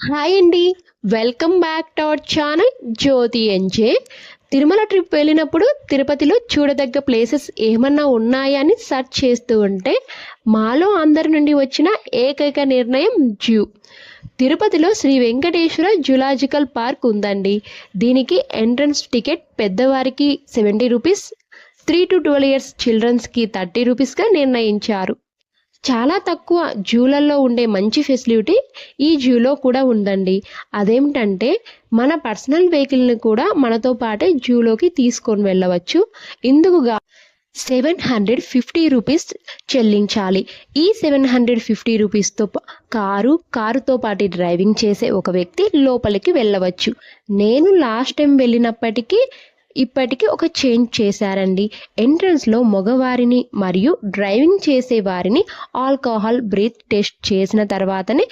Hi అండి. Welcome back to our channel Jyothi MJ Tirumala trip వెళ్ళినప్పుడు తిరుపతిలో చూడదగ్గ ప్లేసెస్ ఏమన్నా ఉన్నాయా అని సెర్చ్ చేస్తూ ఉంటే మాలో అందరి నుండి వచ్చిన ఏకైక నిర్ణయం జూ. తిరుపతిలో శ్రీ వెంకటేశ్వర జులాజికల్ పార్క్ ఉందండి. దీనికి ఎంట్రన్స్ టికెట్ పెద్దవారికి seventy rupees three to twelve years చిల్డ్రన్స్కి thirty రూపీస్గా నిర్ణయించారు. చాలా తక్కువ జూలలో ఉండే మంచి ఫెసిలిటీ ఈ జూలో కూడా ఉందండి. అదేమిటంటే మన పర్సనల్ వెహికల్ని కూడా మనతో పాటే జూలోకి తీసుకొని వెళ్ళవచ్చు. ఇందుకుగా సెవెన్ హండ్రెడ్ ఫిఫ్టీ రూపీస్ చెల్లించాలి. ఈ సెవెన్ హండ్రెడ్ ఫిఫ్టీ రూపీస్తో కారు కారుతో పాటు డ్రైవింగ్ చేసే ఒక వ్యక్తి లోపలికి వెళ్ళవచ్చు. నేను లాస్ట్ టైం వెళ్ళినప్పటికీ ఇప్పటికీ ఒక చేంజ్ చేశారండి. ఎంట్రన్స్లో మగవారిని మరియు డ్రైవింగ్ చేసే వారిని ఆల్కహాల్ బ్రీత్ టెస్ట్ చేసిన తర్వాతనే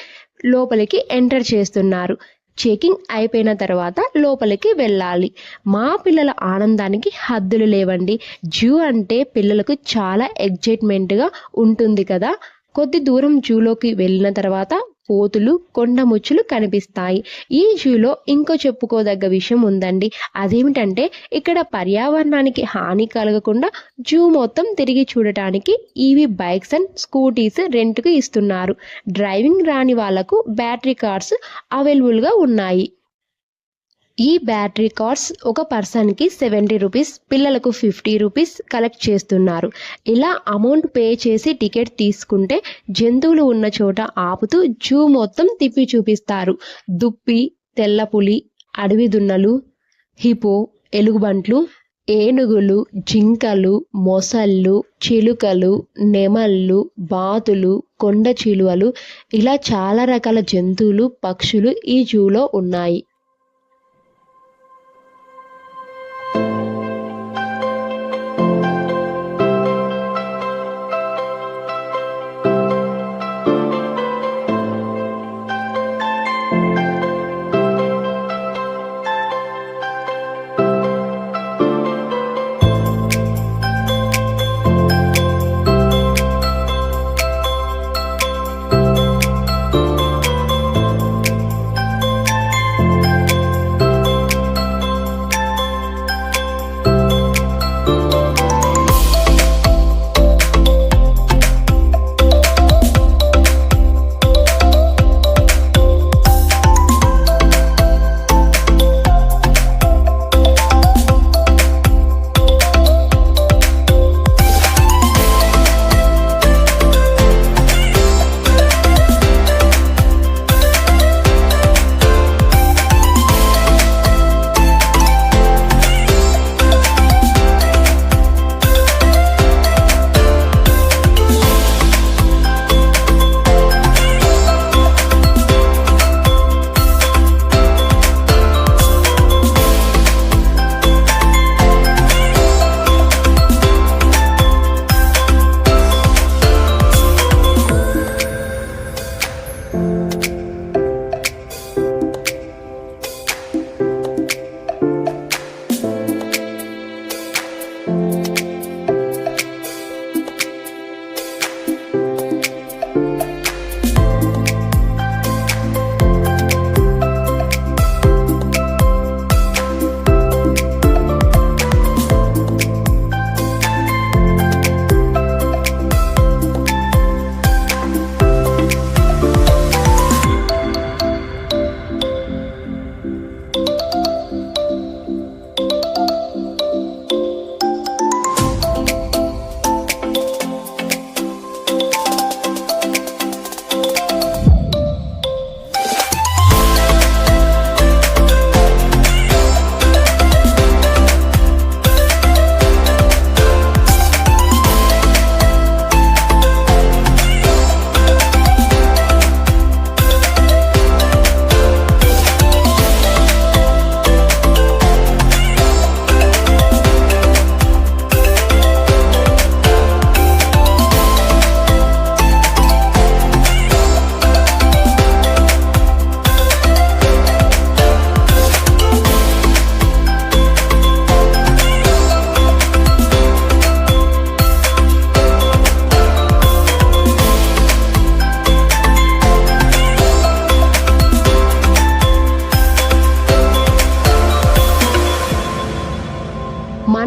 లోపలికి ఎంటర్ చేస్తున్నారు. చెకింగ్ అయిపోయిన తర్వాత లోపలికి వెళ్ళాలి. మా పిల్లల ఆనందానికి హద్దులు లేవండి. జూ అంటే పిల్లలకు చాలా ఎగ్జైట్మెంట్గా ఉంటుంది కదా. కొద్ది దూరం జూలోకి వెళ్ళిన తర్వాత కోతులు కొండముచ్చులు కనిపిస్తాయి. ఈ జూలో ఇంకో చెప్పుకోదగ్గ విషయం ఉందండి. అదేమిటంటే ఇక్కడ పర్యావరణానికి హాని కలగకుండా జూ మొత్తం తిరిగి చూడటానికి ఈవి బైక్స్ అండ్ స్కూటీస్ రెంట్కి ఇస్తున్నారు. డ్రైవింగ్ రాని వాళ్ళకు బ్యాటరీ కార్స్ అవైలబుల్గా ఉన్నాయి. ఈ బ్యాటరీ కార్డ్స్ ఒక పర్సన్కి సెవెంటీ రూపీస్ పిల్లలకు ఫిఫ్టీ రూపీస్ కలెక్ట్ చేస్తున్నారు. ఇలా అమౌంట్ పే చేసి టికెట్ తీసుకుంటే జంతువులు ఉన్న చోట ఆపుతూ జూ మొత్తం తిప్పి చూపిస్తారు. దుప్పి తెల్లపులి అడవి దున్నలు హిపో ఎలుగుబంట్లు ఏనుగులు జింకలు మొసళ్ళు చిలుకలు నెమళ్ళు బాతులు కొండ చిలువలు ఇలా చాలా రకాల జంతువులు పక్షులు ఈ జూలో ఉన్నాయి.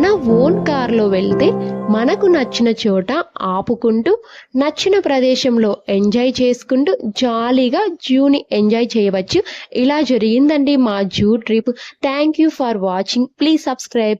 మన ఓన్ కార్లో వెళ్తే మనకు నచ్చిన చోట ఆపుకుంటూ నచ్చిన ప్రదేశంలో ఎంజాయ్ చేసుకుంటూ జాలీగా జూని ఎంజాయ్ చేయవచ్చు. ఇలా జరిగిందండి మా zoo trip. Thank you for watching. Please subscribe.